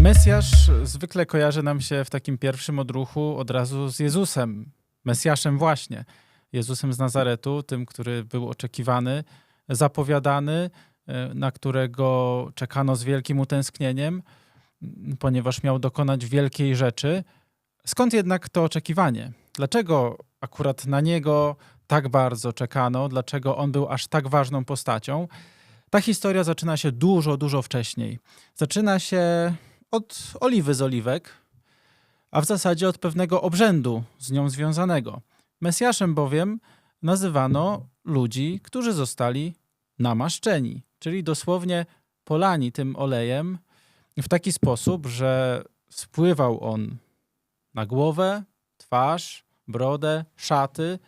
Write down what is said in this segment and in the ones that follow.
Mesjasz zwykle kojarzy nam się w takim pierwszym odruchu od razu z Jezusem, Mesjaszem właśnie. Jezusem z Nazaretu, tym, który był oczekiwany, zapowiadany, e, na którego czekano z wielkim utęsknieniem, ponieważ miał dokonać wielkiej rzeczy. Skąd jednak to oczekiwanie? Dlaczego akurat na niego tak bardzo czekano? Dlaczego on był aż tak ważną postacią? Ta historia zaczyna się dużo, dużo wcześniej. Zaczyna się od oliwy z oliwek, a w zasadzie od pewnego obrzędu z nią związanego. Mesjaszem bowiem nazywano ludzi, którzy zostali namaszczeni, czyli dosłownie polani tym olejem w taki sposób, że spływał on na głowę, twarz, brodę, szaty,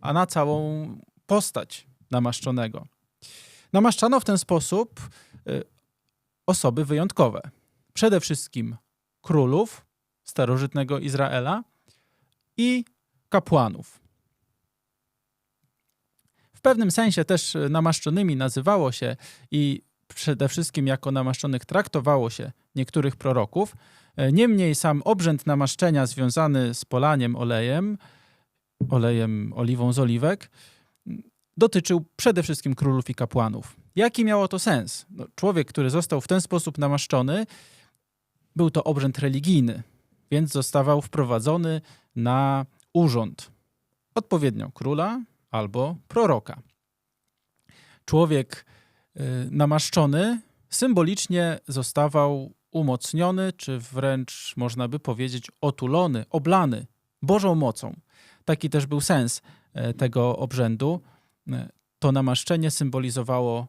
a na całą postać namaszczonego. Namaszczano w ten sposób y, osoby wyjątkowe. Przede wszystkim królów starożytnego Izraela i kapłanów. W pewnym sensie też y, namaszczonymi nazywało się i przede wszystkim jako namaszczonych traktowało się niektórych proroków. E, Niemniej sam obrzęd namaszczenia związany z polaniem olejem, olejem oliwą z oliwek, dotyczył przede wszystkim królów i kapłanów. Jaki miało to sens? No, człowiek, który został w ten sposób namaszczony, był to obrzęd religijny, więc zostawał wprowadzony na urząd odpowiednio króla albo proroka. Człowiek y, namaszczony symbolicznie zostawał umocniony, czy wręcz można by powiedzieć otulony, oblany Bożą mocą. Taki też był sens e, tego obrzędu. E, To namaszczenie symbolizowało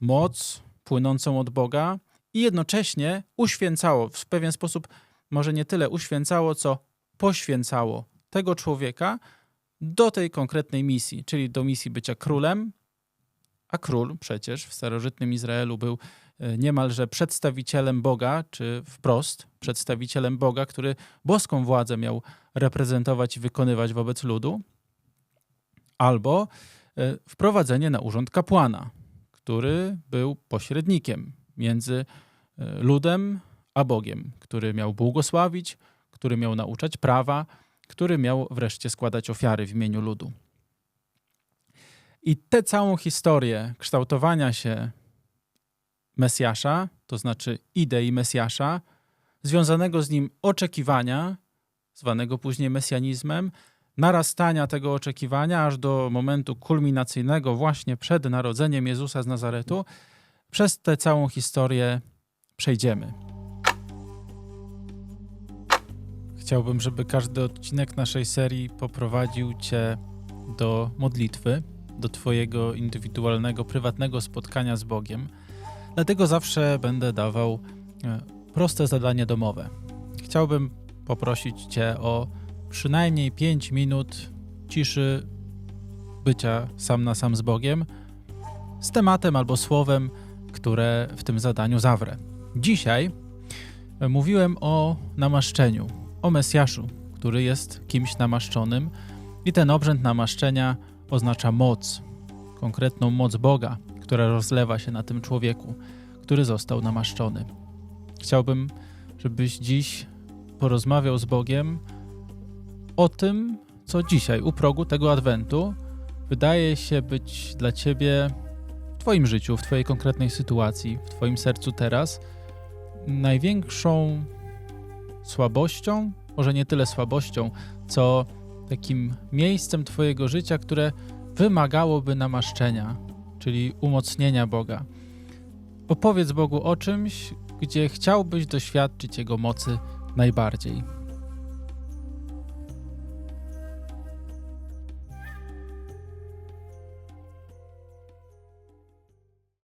moc płynącą od Boga i jednocześnie uświęcało, w pewien sposób może nie tyle uświęcało, co poświęcało tego człowieka do tej konkretnej misji, czyli do misji bycia królem, a król przecież w starożytnym Izraelu był e, niemalże przedstawicielem Boga, czy wprost przedstawicielem Boga, który boską władzę miał reprezentować i wykonywać wobec ludu, albo e, wprowadzenie na urząd kapłana, który był pośrednikiem między e, ludem a Bogiem, który miał błogosławić, który miał nauczać prawa, który miał wreszcie składać ofiary w imieniu ludu. I tę całą historię kształtowania się Mesjasza, to znaczy idei Mesjasza, związanego z nim oczekiwania, zwanego później mesjanizmem, narastania tego oczekiwania aż do momentu kulminacyjnego właśnie przed narodzeniem Jezusa z Nazaretu, przez tę całą historię przejdziemy. Chciałbym, żeby każdy odcinek naszej serii poprowadził Cię do modlitwy, do Twojego indywidualnego, prywatnego spotkania z Bogiem. Dlatego zawsze będę dawał e, proste zadanie domowe. Chciałbym poprosić Cię o przynajmniej 5 minut ciszy, bycia sam na sam z Bogiem, z tematem albo słowem, które w tym zadaniu zawrę. Dzisiaj e, mówiłem o namaszczeniu, o Mesjaszu, który jest kimś namaszczonym i ten obrzęd namaszczenia oznacza moc, konkretną moc Boga, która rozlewa się na tym człowieku, który został namaszczony. Chciałbym, żebyś dziś porozmawiał z Bogiem o tym, co dzisiaj, u progu tego adwentu, wydaje się być dla ciebie Twoim życiu, w Twojej konkretnej sytuacji, w Twoim sercu teraz największą słabością, może nie tyle słabością, co takim miejscem Twojego życia, które wymagałoby namaszczenia, czyli umocnienia Boga. Opowiedz Bogu o czymś, gdzie chciałbyś doświadczyć Jego mocy najbardziej.